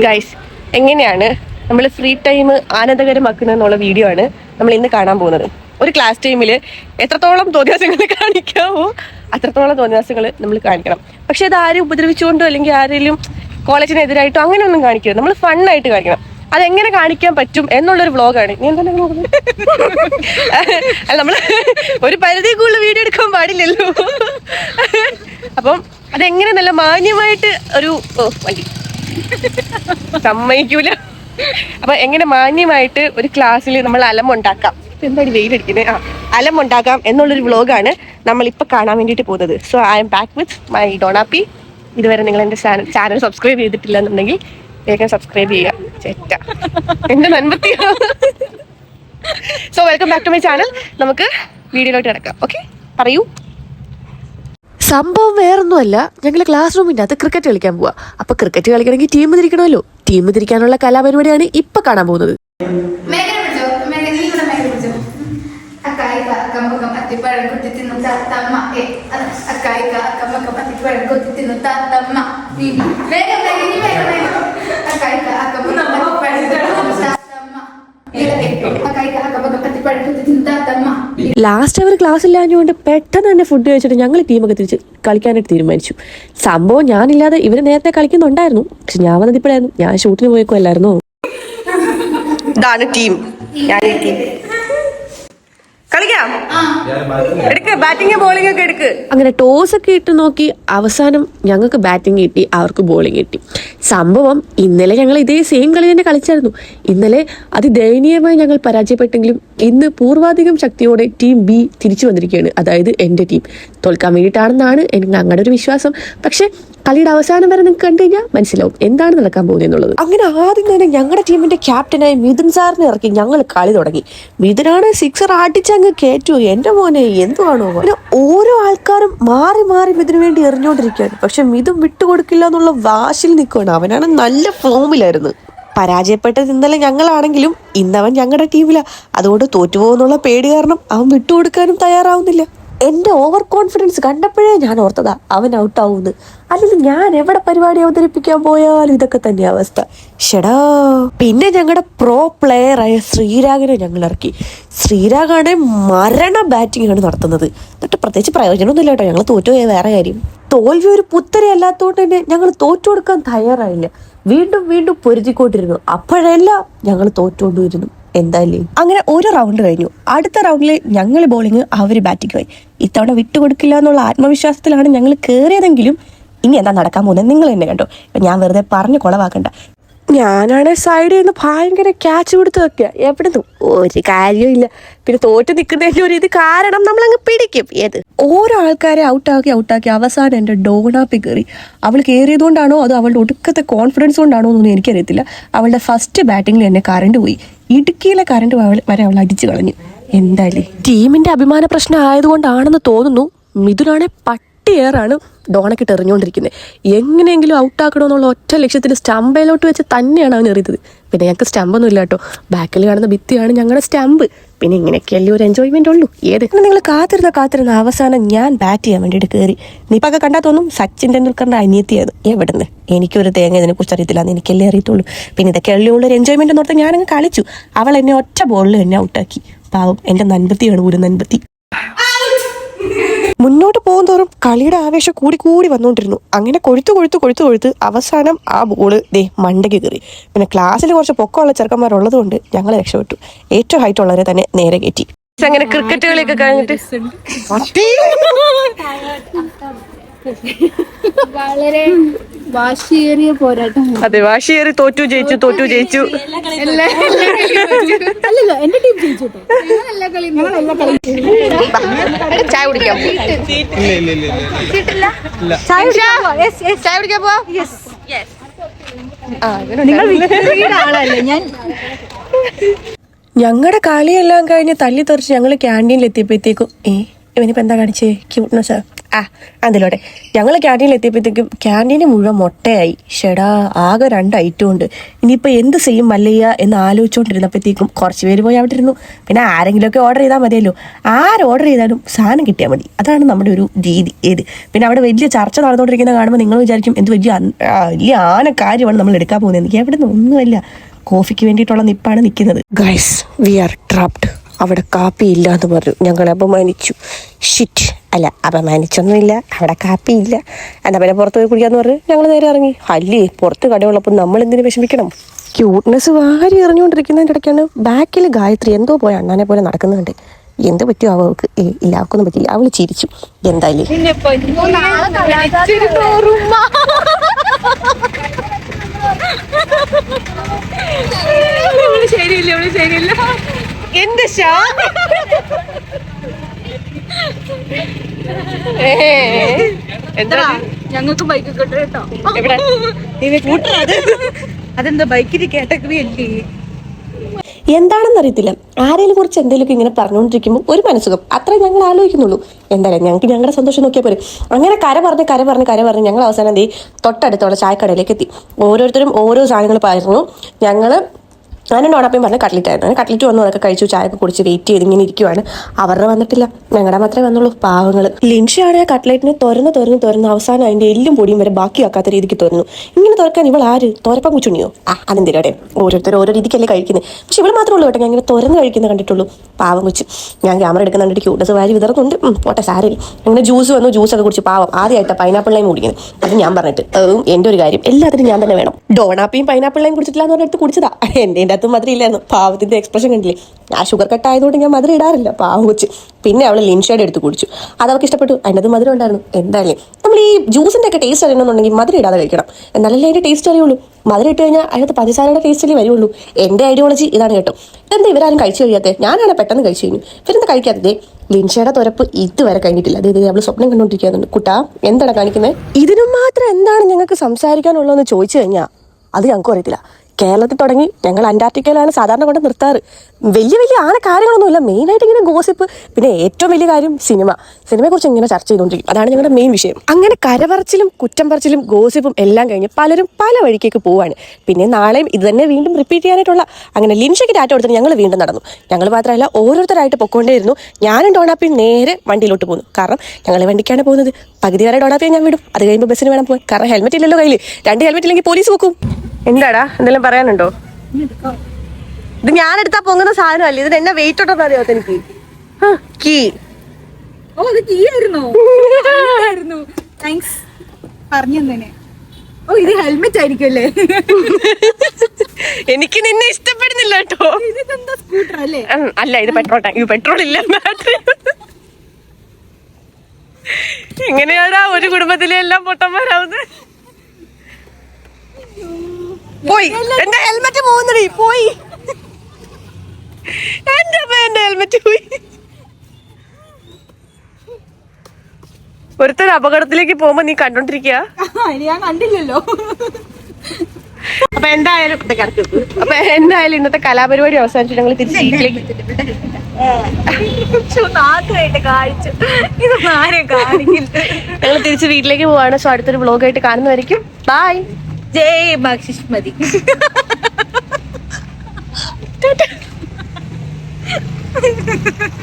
Guys എങ്ങനെയാണ് നമ്മൾ free time ആനന്ദകരമാക്കുന്നത് എന്നുള്ള വീഡിയോ ആണ് നമ്മൾ ഇന്ന് കാണാൻ പോകുന്നത്. ഒരു ക്ലാസ് ടൈമിൽ എത്രത്തോളം തോന്നിയാസങ്ങൾ കാണിക്കാമോ അത്രത്തോളം തോന്നിയാസങ്ങൾ നമ്മൾ കാണിക്കണം. പക്ഷെ അത് ആരും ഉപദ്രവിച്ചുകൊണ്ടോ അല്ലെങ്കിൽ ആരെങ്കിലും കോളേജിനെതിരായിട്ടോ അങ്ങനെയൊന്നും കാണിക്കരുത്. നമ്മൾ ഫണ്ണായിട്ട് കാണിക്കണം. അതെങ്ങനെ കാണിക്കാൻ പറ്റും എന്നുള്ളൊരു വ്ളോഗാണ് ഞാൻ നോക്കുന്നത് അല്ല നമ്മൾ ഒരു പരിധി കൂടുതൽ വീഡിയോ എടുക്കാൻ പാടില്ലല്ലോ. അപ്പം അതെങ്ങനെ നല്ല മാന്യമായിട്ട് ഒരു ഓ വണ്ടി. സമ്മതിക്കൂല. അപ്പൊ എങ്ങനെ മാന്യമായിട്ട് ഒരു ക്ലാസ്സിൽ നമ്മൾ അലമുണ്ടാക്കാം എന്താണ് വെയിലടിക്കുന്നത് ആ അലമുണ്ടാക്കാം എന്നുള്ളൊരു വ്ളോഗാണ് നമ്മൾ ഇപ്പൊ കാണാൻ വേണ്ടിയിട്ട് പോകുന്നത്. So I'm back with my ഡോണാപ്പി ഇതുവരെ നിങ്ങൾ എന്റെ ചാനൽ ചാനൽ സബ്സ്ക്രൈബ് ചെയ്തിട്ടില്ല എന്നുണ്ടെങ്കിൽ വേഗം സബ്സ്ക്രൈബ് ചെയ്യുക. ചേറ്റ എന്റെ നൻപത്തിയ? So welcome back to my channel നമുക്ക് വീഡിയോയിലോട്ട് കിടക്കാം. ഓക്കെ പറയൂ. സംഭവം വേറൊന്നുമല്ല. ഞങ്ങൾ ക്ലാസ് റൂമിന്റെ അകത്ത് ക്രിക്കറ്റ് കളിക്കാൻ പോവാ. അപ്പൊ ക്രിക്കറ്റ് കളിക്കണമെങ്കിൽ ടീം തിരിക്കണമല്ലോ. ടീം തിരിക്കാനുള്ള കലാപരിപാടിയാണ് ഇപ്പൊ കാണാൻ പോകുന്നത്. അക്കായിക്ക അക്കമ്പക്കം അത്തിപ്പഴം കുത്തി തിന്നു ലാസ്റ്റ് അവർ ക്ലാസ് ഇല്ലാഞ്ഞുകൊണ്ട് പെട്ടെന്ന് തന്നെ ഫുഡ് കഴിച്ചിട്ട് ഞങ്ങൾ ടീമൊക്കെ തിരിച്ച് കളിക്കാനായിട്ട് തീരുമാനിച്ചു. സംഭവം ഞാനില്ലാതെ ഇവർ നേരത്തെ കളിക്കുന്നുണ്ടായിരുന്നു. പക്ഷെ ഞാൻ വന്നത് ഇപ്പോഴായിരുന്നു. ഞാൻ ഷൂട്ടിന് പോയേക്കോ അല്ലായിരുന്നോ ഇതാണ് ടീം ഞാൻ ടീം കളിക്കാം. എടുക്ക് ബാറ്റിംഗ് ബോളിംഗ് ഒക്കെ എടുക്ക്. അങ്ങനെ ടോസ് ഒക്കെ ഇട്ട് നോക്കി അവസാനം ഞങ്ങൾക്ക് ബാറ്റിംഗ് കിട്ടി അവർക്ക് ബോളിംഗ് കിട്ടി. സംഭവം ഇന്നലെ ഞങ്ങൾ ഇതേ സെയിം കളി തന്നെ കളിച്ചായിരുന്നു. ഇന്നലെ അതിദയനീയമായി ഞങ്ങൾ പരാജയപ്പെട്ടെങ്കിലും ഇന്ന് പൂർവാധികം ശക്തിയോടെ ടീം ബി തിരിച്ചു വന്നിരിക്കുകയാണ് അതായത് എന്റെ ടീം തോൽക്കാൻ വേണ്ടിയിട്ടാണെന്നാണ് എനിക്ക് അങ്ങനെ ഒരു വിശ്വാസം. പക്ഷേ കളിയുടെ അവസാനം വരെ നിങ്ങൾക്ക് കണ്ടു കഴിഞ്ഞാൽ മനസ്സിലാവും എന്താണ് നടക്കാൻ പോകുന്നത് എന്നുള്ളത്. അങ്ങനെ ആദ്യം തന്നെ ഞങ്ങളുടെ ടീമിന്റെ ക്യാപ്റ്റനായ മിഥുൻ സാറിനെ ഇറക്കി ഞങ്ങൾ കളി തുടങ്ങി. മിഥുനാണ് സിക്സർ അടിച്ചങ്ങ് കയറ്റു എന്റെ മോനെ എന്തുവാണോ? പിന്നെ ഓരോ ആൾക്കാരും മാറി മാറി മിഥുന് വേണ്ടി എറിഞ്ഞുകൊണ്ടിരിക്കുകയാണ് പക്ഷെ മിഥുൻ വിട്ടുകൊടുക്കില്ല എന്നുള്ള വാശിൽ നിൽക്കുകയാണ്. അവനാണ് നല്ല ഫോമിലായിരുന്നു. പരാജയപ്പെട്ടത് ഇന്നലെ ഞങ്ങളാണെങ്കിലും ഇന്നവൻ ഞങ്ങളുടെ ടീമിലാണ് അതുകൊണ്ട് തോറ്റുപോകുന്നുള്ള പേടി കാരണം അവൻ വിട്ടുകൊടുക്കാനും തയ്യാറാവുന്നില്ല. എന്റെ ഓവർ കോൺഫിഡൻസ് കണ്ടപ്പോഴേ ഞാൻ ഓർത്തതാ അവൻ ഔട്ടാവുന്ന് അല്ലെങ്കിൽ ഞാൻ എവിടെ പരിപാടി അവതരിപ്പിക്കാൻ പോയാലും ഇതൊക്കെ തന്നെ അവസ്ഥ. ഷെടാ. പിന്നെ ഞങ്ങളുടെ പ്രോ പ്ലെയറായ ശ്രീരാഗിനെ ഞങ്ങൾ ഇറക്കി. ശ്രീരാഗാണ് മരണ ബാറ്റിംഗ് ആണ് നടത്തുന്നത്. എന്നിട്ട് പ്രത്യേകിച്ച് പ്രയോജനമൊന്നുമില്ല കേട്ടോ ഞങ്ങൾ തോറ്റുപോയ വേറെ കാര്യം. തോൽവി ഒരു പുത്തരി അല്ലാത്തതുകൊണ്ട് തന്നെ ഞങ്ങൾ തോറ്റു കൊടുക്കാൻ തയ്യാറായില്ല. വീണ്ടും വീണ്ടും പൊരുതിക്കൊണ്ടിരുന്നു. അപ്പോഴെല്ലാം ഞങ്ങൾ തോറ്റുകൊണ്ടിരുന്നു എന്തായാലേ. അങ്ങനെ ഒരു റൗണ്ട് കഴിഞ്ഞു. അടുത്ത റൗണ്ടിൽ ഞങ്ങൾ ബോളിങ് അവർ ബാറ്റിംഗ് പോയി. ഇത്തവണ വിട്ടുകൊടുക്കില്ല എന്നുള്ള ആത്മവിശ്വാസത്തിലാണ് ഞങ്ങൾ കയറിയതെങ്കിലും ഇനി എന്താ നടക്കാൻ പോകുന്നത്? നിങ്ങൾ തന്നെ കണ്ടോ? ഞാൻ വെറുതെ പറഞ്ഞു കുളവാക്കണ്ട. ഞാനാണ് സൈഡിൽ നിന്ന് ഭയങ്കര ക്യാച്ച് കൊടുത്ത് വെക്കുക എവിടെ നിന്നും ഒരു കാര്യമില്ല പിന്നെ തോറ്റ് നിൽക്കുന്നതിന്റെ ഒരു ഇത് കാരണം നമ്മൾ അങ്ങ് പിടിക്കും. ഏത്? ഓരോ ആൾക്കാരെ ഔട്ടാക്കി ഔട്ടാക്കി അവസാനം എന്റെ ഡോണാപ്പി കയറി അവൾ കയറിയതുകൊണ്ടാണോ അതോ അവളുടെ ഒടുക്കത്തെ കോൺഫിഡൻസ് കൊണ്ടാണോ എന്നൊന്നും എനിക്കറിയത്തില്ല. അവളുടെ ഫസ്റ്റ് ബാറ്റിംഗിൽ എന്നെ കറണ്ട് പോയി. ഇടുക്കിയിലെ കറണ്ട് വരെ അവൾ അടിച്ചു കളഞ്ഞു. എന്തായാലും ടീമിന്റെ അഭിമാന പ്രശ്നം ആയതുകൊണ്ടാണെന്ന് തോന്നുന്നു. മിഥുനാണെ പട്ടിയേറാണ് ഡോണക്കിട്ട് എറിഞ്ഞുകൊണ്ടിരിക്കുന്നത് എങ്ങനെയെങ്കിലും ഔട്ടാക്കണമെന്നുള്ള ഒറ്റ ലക്ഷ്യത്തിൽ സ്റ്റമ്പയിലോട്ട് വെച്ച് തന്നെയാണ് അവൻ എറിയത് പിന്നെ ഞങ്ങൾക്ക് സ്റ്റമ്പൊന്നും ഇല്ല കേട്ടോ. ബാക്കിൽ കാണുന്ന ഭിത്തിയാണ് ഞങ്ങളുടെ സ്റ്റമ്പ്. പിന്നെ ഇങ്ങനെയൊക്കെയല്ലേ ഒരു എൻജോയ്മെന്റ് ഉള്ളൂ. ഏത്? നിങ്ങൾ കാത്തിരുന്ന കാത്തിരുന്ന അവസാനം ഞാൻ ബാറ്റ് ചെയ്യാൻ വേണ്ടിയിട്ട് കയറി നിപ്പൊക്കെ കണ്ടാൽ തോന്നും സച്ചിൻ ടെണ്ടുൽക്കറിന്റെ അനിയത്തിയാണ്. എവിടുന്ന്? എനിക്കൊരു തേങ്ങ ഇതിനെക്കുറിച്ച് അറിയത്തില്ല എന്ന് എനിക്കല്ലേ അറിയത്തുള്ളൂ. പിന്നെ ഇതൊക്കെയല്ലേ ഉള്ള ഒരു എൻജോയ്മെന്റ് എന്ന് പറഞ്ഞാൽ ഞാനങ്ങ് കളിച്ചു. അവൾ എന്നെ ഒറ്റ ബോളിൽ എന്നെ ഔട്ടാക്കി പാവം എന്റെ നൻപത്തിയാണ് ഒരു നൻപത്തി. മുന്നോട്ട് പോകും തോറും കളിയുടെ ആവേശം കൂടി കൂടി വന്നുകൊണ്ടിരുന്നു. അങ്ങനെ കൊഴുത്ത് കൊഴുത്ത് കൊഴുത്ത് കൊഴുത്ത് അവസാനം ആ ബോൾ ദേ മണ്ടയ്ക്ക് കയറി. പിന്നെ ക്ലാസ്സിൽ കുറച്ച് പൊക്കമുള്ള ചെറുക്കന്മാരുള്ളത് കൊണ്ട് ഞങ്ങൾ രക്ഷപ്പെട്ടു. ഏറ്റവും ഹൈറ്റ് ഉള്ളവരെ തന്നെ നേരെ കയറ്റി. അങ്ങനെ ക്രിക്കറ്റ് കളിയൊക്കെ കഴിഞ്ഞിട്ട്? വളരെ വാശിയേറിയ പോരാട്ടം. അതെ വാശിയേറി തോറ്റു ജയിച്ചു തോറ്റു ജയിച്ചു. അല്ലല്ലോ എന്റെ ടീം ജയിച്ചു ചായ കുടിക്കാം. ചായ കുടിക്കാൻ പോവാം. നിങ്ങൾ ആളല്ലേ ഞാൻ ഞങ്ങളുടെ കളിയെല്ലാം കഴിഞ്ഞ് തല്ലി തെറിച്ച് ഞങ്ങൾ ക്യാന്റീനിൽ എത്തിയപ്പോഴത്തേക്കും ഏ ഇവനിപ്പോ എന്താ കാണിച്ചേ? ക്യൂട്ട്നെസ് ആ അതിലോട്ടെ ഞങ്ങൾ ക്യാന്റീനിൽ എത്തിയപ്പോഴത്തേക്കും ക്യാന്റീന് മുഴുവൻ മുട്ടയായി. ഷെടാ ആകെ രണ്ട് ഐറ്റം ഉണ്ട്. ഇനിയിപ്പോൾ എന്ത് ചെയ്യും മല്ലയ്യ എന്ന് ആലോചിച്ചുകൊണ്ടിരുന്നപ്പോഴത്തേക്കും കുറച്ച് പേര് പോയി അവിടെ ഇരുന്നു. പിന്നെ ആരെങ്കിലുമൊക്കെ ഓർഡർ ചെയ്താൽ മതിയല്ലോ. ആര് ഓർഡർ ചെയ്താലും സാധനം കിട്ടിയാൽ മതി. അതാണ് നമ്മുടെ ഒരു രീതി. ഏത്? പിന്നെ അവിടെ വലിയ ചർച്ച നടന്നുകൊണ്ടിരിക്കുന്നത് കാണുമ്പോൾ നിങ്ങൾ വിചാരിക്കും എന്ത് വലിയ വലിയ ആന കാര്യമാണ് നമ്മൾ എടുക്കാൻ പോകുന്നത് എവിടെ നിന്ന് ഒന്നുമല്ല. കോഫിക്ക് വേണ്ടിയിട്ടുള്ള നിപ്പാണ് നിൽക്കുന്നത്. ഗൈസ് വി ആർ ട്രാപ്ഡ് അവിടെ കാപ്പി ഇല്ല എന്ന് പറഞ്ഞു. ഞങ്ങളെ അപമാനിച്ചു. ഷിറ്റ് അല്ല അപമാനിച്ചൊന്നുമില്ല അവിടെ കാപ്പിയില്ല. എന്നാ പിന്നെ പുറത്ത് പോയി കുടിക്കാന്ന് പറഞ്ഞ് ഞങ്ങൾ നേരെ ഇറങ്ങി. അല്ലേ പുറത്ത് കടയുള്ളപ്പോൾ നമ്മൾ എന്തിനു വിഷമിക്കണം? ക്യൂട്ട്നെസ് വാരി എറിഞ്ഞുകൊണ്ടിരിക്കുന്നതിന്റെ ഇടയ്ക്കാണ് ബാക്കിൽ ഗായത്രി എന്തോ പോയ അണ്ണാനെ പോലെ നടക്കുന്നുണ്ട്. എന്ത് പറ്റിയോ അവൾക്ക്? ഏ ഇല്ല അവൾക്കൊന്നും പറ്റില്ല അവൾ ചിരിച്ചു. എന്തായാലും? എന്ത് ഷാ എന്താ ഞങ്ങൾക്ക് ബൈക്ക് കിട്ടും. അതെന്താ ബൈക്കിൽ കാറ്റഗറി അല്ലേ? എന്താണെന്ന് അറിയത്തില്ല ആരെങ്കിലും കുറിച്ച് എന്തെങ്കിലുമൊക്കെ ഇങ്ങനെ പറഞ്ഞുകൊണ്ടിരിക്കുമ്പോൾ ഒരു മനസ്സുഖം. അത്രേ ഞങ്ങൾ ആലോചിക്കുന്നുള്ളൂ. എന്തായാലും ഞങ്ങൾക്ക് ഞങ്ങളുടെ സന്തോഷം നോക്കിയാൽ പോരെ. അങ്ങനെ കര പറഞ്ഞ് കര പറഞ്ഞ് കര പറഞ്ഞ് ഞങ്ങൾ അവസാനം എന്ത് ചെയ്യും? തൊട്ടടുത്തുള്ള ചായക്കടയിലേക്ക് എത്തി. ഓരോരുത്തരും ഓരോ സാധനങ്ങൾ പറഞ്ഞു ഞങ്ങൾ ഞാനും ഡോണപ്പയും പറഞ്ഞ കട്ട്ലറ്റ് ആയിരുന്നു കട്ട്ലറ്റ് വന്നു അതൊക്കെ കഴിച്ചു ചായ ഒക്കെ കുടിച്ച് വെയിറ്റ് ചെയ്ത് ഇങ്ങനെ ഇരിക്കുവാണ്. അവരുടെ വന്നിട്ടില്ല. ഞങ്ങളുടെ മാത്രമേ വന്നുള്ളൂ പാവങ്ങൾ ലിൻഷയാണ് കട്ട്ലറ്റിനെ തുറന്ന് തുറന്ന് തുറന്ന് അവസാനം അതിന്റെ എല്ലും പൊടിയും വരെ ബാക്കിയാക്കാത്ത രീതിക്ക് തുറന്നു ഇങ്ങനെ തുറക്കാൻ ഇവൾ ആര്? തുറപ്പം കുച്ചുണിയോ ആ അതെന്തിനാടെ ഓരോരുത്തർ ഓരോ രീതിക്കല്ലേ കഴിക്കുന്നത് പക്ഷെ ഇവൾ മാത്രമേ ഉള്ളൂ കേട്ടോ ഞാൻ ഇങ്ങനെ തുറന്ന് കഴിക്കുന്ന കണ്ടിട്ടുള്ളൂ. പാവം കൊച്ചു. ഞാൻ ക്യാമറ എടുക്കുന്ന കണ്ടിട്ട് ക്യൂട്ടസ് വാരി വിതറുന്നുണ്ട്. ഉം, പോട്ടെ സാരി അങ്ങനെ ജ്യൂസ് വന്നു ജ്യൂസ് ഒക്കെ കുടിച്ച് പാവം. ആദ്യമായിട്ട് പൈനാപ്പിൾ ലൈം കുടിക്കുന്നത് അത് ഞാൻ പറഞ്ഞിട്ട് എന്റെ ഒരു കാര്യം എല്ലാത്തിനും ഞാൻ തന്നെ വേണം. ഡോണാപ്പിയും പൈനാപ്പിൾ ലൈം കുടിച്ചിട്ടില്ല എന്ന് പറഞ്ഞിട്ട് കുടിച്ചതാ. എന്റെ എന്റെ അകത്ത് മധുര ഇല്ലായിരുന്നു. പാവത്തിന്റെ എക്സ്പ്രഷൻ കണ്ടില്ലേ? ഞാൻ ഷുഗർ കട്ട് ആയതുകൊണ്ട് ഞാൻ മധുര ഇടാറില്ല. പാവം വെച്ച് പിന്നെ അവൾ ലിൻഷേഡ് എടുത്ത് കുടിച്ചു. അത് അവൾക്ക് ഇഷ്ടപ്പെട്ടു. അതിന്റെ അത് മധുരം ഉണ്ടായിരുന്നു. എന്തായാലും നമ്മൾ ഈ ജ്യൂസിന്റെ ഒക്കെ ടേസ്റ്റ് അറിയണമെന്നുണ്ടെങ്കിൽ മധുര ഇടാതെ കഴിക്കണം. എന്നാലല്ലേ അതിന്റെ ടേസ്റ്റ് അറിയുള്ളൂ. മധുര ഇട്ട് കഴിഞ്ഞാൽ അതിനകത്ത് പഞ്ചസാരയുടെ ടേസ്റ്റ് അല്ലേ വരുള്ളൂ. എന്റെ ഐഡിയോളജി ഇതാണ് കേട്ടോ. എന്താ ഇവരാരും കഴിച്ചു കഴിയാത്തത് ഞാനാണ് പെട്ടെന്ന് കഴിച്ചു കഴിഞ്ഞു. ഇവരെന്താ കഴിക്കാത്തത്? ലിൻഷയുടെ തുരപ്പ് ഇതുവരെ കഴിഞ്ഞിട്ടില്ല. അത് ഇത് അവൾ സ്വപ്നം കണ്ടുകൊണ്ടിരിക്കുന്നുണ്ട് കുട്ടാ എന്താണ് കാണിക്കുന്നത് ഇതിനും മാത്രം എന്താണ് ഞങ്ങൾക്ക് സംസാരിക്കാനുള്ളതെന്ന് ചോദിച്ചു കഴിഞ്ഞാൽ അത് ഞങ്ങൾക്കും അറിയത്തില്ല കേരളത്തിൽ തുടങ്ങി ഞങ്ങൾ അന്റാർട്ടിക്കയിലാണ് സാധാരണ കൊണ്ട് നിർത്താറ്. വലിയ വലിയ ആന കാര്യങ്ങളൊന്നുമില്ല. മെയിനായിട്ട് ഇങ്ങനെ ഗോസിപ്പ് പിന്നെ ഏറ്റവും വലിയ കാര്യം സിനിമ. സിനിമയെക്കുറിച്ച് ഇങ്ങനെ ചർച്ച ചെയ്തുകൊണ്ടിരിക്കും. അതാണ് ഞങ്ങളുടെ മെയിൻ വിഷയം. അങ്ങനെ കരപറച്ചിലും കുറ്റം പറച്ചിലും ഗോസിപ്പും എല്ലാം കഴിഞ്ഞ് പലരും പല വഴിക്കേക്ക് പോവാണ്. പിന്നെ നാളെയും ഇത് തന്നെ വീണ്ടും റിപ്പീറ്റ് ചെയ്യാനായിട്ടുള്ള അങ്ങനെ ലിൻഷയ്ക്ക് ഡാറ്റ കൊടുത്തിട്ട് ഞങ്ങൾ വീണ്ടും നടന്നു. ഞങ്ങൾ മാത്രമല്ല ഓരോരുത്തരായിട്ട് പൊക്കോണ്ടേയിരുന്നു ഞാനും ഡോണാപ്പി നേരെ വണ്ടിയിലോട്ട് പോകുന്നു കാരണം ഞങ്ങൾ വണ്ടിക്കാണ് പോകുന്നത്. പകുതി വരെ ഡോണാപ്പിയെ ഞാൻ വിടും. അത് കഴിയുമ്പോൾ ബസ്സിന് വേണം പോകാൻ കാരണം ഹെൽമെറ്റ് ഇല്ലല്ലോ കയ്യിൽ രണ്ട് ഹെൽമെറ്റ് ഇല്ലെങ്കിൽ പോലീസ് വെക്കും എന്താടാ? എന്തെങ്കിലും പറയാനുണ്ടോ? ഇത് ഞാൻ എടുത്താ പൊങ്ങുന്ന സാധനമല്ല? ഇതിന് എന്നെ വെയിറ്റ് ഉണ്ടെന്ന് അറിയാത്ത എനിക്ക് കീ. ഓ അത് കീ ആയിരുന്നോ താങ്ക്സ് പറഞ്ഞു തന്നെ ഓ ഇത് ഹെൽമെറ്റ് ആയിരിക്കും അല്ലേ എനിക്ക് നിന്നെ ഇഷ്ടപ്പെടുന്നില്ല കേട്ടോ. ഇതെന്താ സ്കൂട്ടർ അല്ലേ? അല്ല ഇത് പെട്രോൾ ടാങ്ക് ഇത് പെട്രോൾ ഇല്ല എങ്ങനെയാടാ ഒരു കുടുംബത്തിലെ എല്ലാം പൊട്ടന്മാരാവുന്നത് പോയി. എന്റെ ഹെൽമെറ്റ് പോകുന്നടി പോയി. എന്റെ അപ്പ എന്റെ ഹെൽമെറ്റ് പോയി. ഒരുത്തൊരു അപകടത്തിലേക്ക് പോകുമ്പോ നീ കണ്ടോണ്ടിരിക്കുക ഞാൻ കണ്ടില്ലല്ലോ. അപ്പൊ എന്തായാലും. അപ്പൊ എന്തായാലും ഇന്നത്തെ കലാപരിപാടി അവസാനിച്ചു. ഞങ്ങൾ തിരിച്ച് ഞങ്ങൾ തിരിച്ച് വീട്ടിലേക്ക് പോവാണ്. സോ അടുത്തൊരു ബ്ലോഗായിട്ട് കാണുന്നതായിരിക്കും. ബൈ जय बाक्षिशमदी टाटा